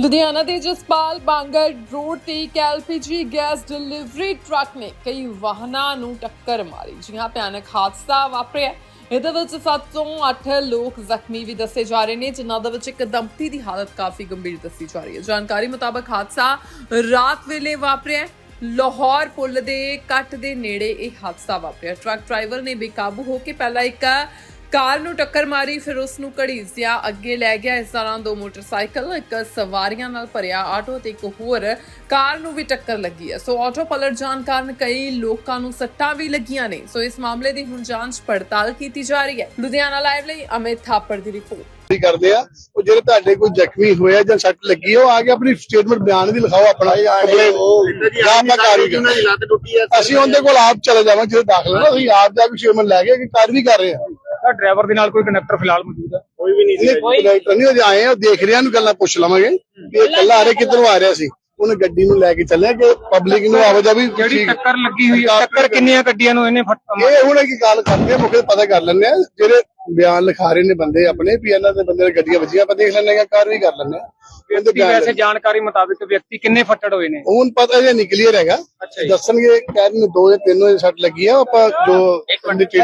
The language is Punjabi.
ਲੁਧਿਆਣਾ ਦੇ ਜਸਪਾਲ ਬਾਂਗਰ ਰੋਡ ਤੇ ਇੱਕ ਐਲਪੀਜੀ ਗੈਸ ਡਿਲੀਵਰੀ ਟਰੱਕ ਨੇ ਕਈ ਵਾਹਨਾਂ ਨੂੰ ਟੱਕਰ ਮਾਰੀ ਜੀ ਭਿਆਨਕ ਹਾਦਸਾ ਵਾਪਰਿਆ। ਇਹਦੇ ਵਿੱਚ 7 ਤੋਂ 8 ਲੋਕ ਜ਼ਖਮੀ ਵੀ ਦੱਸੇ ਜਾ ਰਹੇ ਨੇ, ਜਿਨ੍ਹਾਂ ਦੇ ਵਿੱਚ ਇੱਕ ਦੰਪਤੀ ਦੀ ਹਾਲਤ ਕਾਫੀ ਗੰਭੀਰ ਦੱਸੀ ਜਾ ਰਹੀ ਹੈ। ਜਾਣਕਾਰੀ ਮੁਤਾਬਕ ਹਾਦਸਾ ਰਾਤ ਵੇਲੇ ਵਾਪਰਿਆ। ਲਾਹੌਰ ਪੁਲ ਦੇ ਕੱਟ ਦੇ ਨੇੜੇ ਇਹ ਹਾਦਸਾ ਵਾਪਰਿਆ। ਟਰੱਕ ਡਰਾਈਵਰ ਨੇ ਬੇਕਾਬੂ ਹੋ ਕੇ ਪਹਿਲਾਂ ਇੱਕ ਕਾਰ ਨੂੰ ਟੱਕਰ ਮਾਰੀ ਫਿਰ ਉਸ ਨੂੰ ਘੜੀਸਿਆ ਅੱਗੇ ਲੈ ਗਿਆ। ਇਸ ਦੌਰਾਨ ਦੋ ਮੋਟਰਸਾਈਕਲ ਇੱਕ ਸਵਾਰੀਆਂ ਨਾਲ ਭਰਿਆ ਆਟੋ ਤੇ ਇੱਕ ਹੋਰ ਕਾਰ ਨੂੰ ਵੀ ਟੱਕਰ ਲੱਗੀ ਹੈ। ਸੋ ਆਟੋ ਪਲਟ ਜਾਣ ਕਾਰਨ ਕਈ ਲੋਕਾਂ ਨੂੰ ਸੱਟਾਂ ਵੀ ਲੱਗੀਆਂ ਨੇ। ਸੋ ਇਸ ਮਾਮਲੇ ਦੀ ਹੁਣ ਜਾਂਚ ਪੜਤਾਲ ਕੀਤੀ ਜਾ ਰਹੀ ਹੈ। ਲੁਧਿਆਣਾ ਲਾਈਵ ਲਈ ਅਮਿਤ ਥਾਪੜ ਦੀ ਰਿਪੋਰਟ। ਵੀ ਕਰਦੇ ਆ? ਉਹ ਜਿਹੜੇ ਤੁਹਾਡੇ ਕੋਈ ਜ਼ਖਮੀ ਹੋਇਆ ਜਾਂ ਸੱਟ ਲੱਗੀ ਉਹ ਆ ਕੇ ਆਪਣੀ ਸਟੇਟਮੈਂਟ ਬਿਆਨ ਵੀ ਲਿਖਾਓ ਆਪਣਾ ਕੰਪਲੇਂਟ ਜਾਂ ਆਪਾਂ ਕਾਰਵਾਈ ਉਹਨਾਂ ਦੀ ਲੱਤ ਟੁੱਟੀ ਹੈ ਅਸੀਂ ਉਹਦੇ ਕੋਲ ਆਪ ਚਲੇ ਜਾਵਾਂਗੇ ਜਦੋਂ ਦਾਖਲ ਨਾ ਅਸੀਂ ਆਪ ਜਾ ਕੇ ਸਟੇਟਮੈਂਟ ਲੈ ਕੇ ਕਿ ਕਾਰਵਾਈ ਕਰ ਰਹੇ ਆ। ਡਰਾਈਵਰ ਦੇ ਨਾਲ ਕੋਈ ਕੰਡਕਟਰ ਫਿਲਹਾਲ ਮੌਜੂਦ ਹੈ। ਕੋਈ ਵੀ ਨਹੀਂ ਸੀ ਨਹੀਂ। ਡਾਕਟਰ ਨਹੀਂ ਆਏ ਆ ਦੇਖ ਰਿਆ ਨੂੰ ਗੱਲਾਂ ਪੁੱਛ ਲਵਾਂਗੇ ਕਿ ਇਹ ਕੱਲਾ ਆ ਰਿਹਾ ਕਿੱਧਰੋਂ ਆ ਰਿਹਾ ਸੀ? ਉਹਨੇ ਗੱਡੀ ਨੂੰ ਲੈ ਕੇ ਚੱਲਿਆ ਕਿ ਪਬਲਿਕ ਨੂੰ ਆਵਾਜਾ ਵੀ ਜਿਹੜੀ ਟੱਕਰ ਲੱਗੀ ਹੋਈ ਹੈ ਟੱਕਰ ਕਿੰਨੀਆਂ ਗੱਡੀਆਂ ਨੂੰ ਇਹਨੇ ਫੱਟ ਇਹ ਹੁਣ ਕੀ ਗੱਲ ਕਰਦੇ ਆ ਮੁਖੇ ਪਤਾ ਕਰ ਲੈਂਦੇ ਆ ਜਿਹੜੇ ਬਿਆਨ ਲਿਖਾ ਰਹੇ ਨੇ ਬੰਦੇ ਆਪਣੇ ਵੀ ਇਹਨਾਂ ਦੇ ਬੰਦੇ ਗੱਡੀਆਂ ਵੱਜੀਆਂ ਆਪਾਂ ਦੇਖ ਲੈਂਦੇ ਆ ਕਾਰਵਾਈ ਕਰ ਲੈਂਦੇ ਆ। ਵਿਅਕਤੀ ਵੈਸੇ ਜਾਣਕਾਰੀ ਮੁਤਾਬਿਕ ਵਿਅਕਤੀ ਕਿੰਨੇ ਫੱਟੜ ਹੋਏ ਨੇ? ਹੁਣ ਪਤਾ ਜੇ ਨਿਕਲੀਅਰ ਹੈਗਾ। ਦੱਸਣਗੇ ਕਹਿ ਰਹੇ ਨੇ ਦੋ ਜਾਂ ਤਿੰਨ ਵਜੇ ਸੱਟ ਲੱਗੀ ਆ ਆਪਾਂ ਜੋ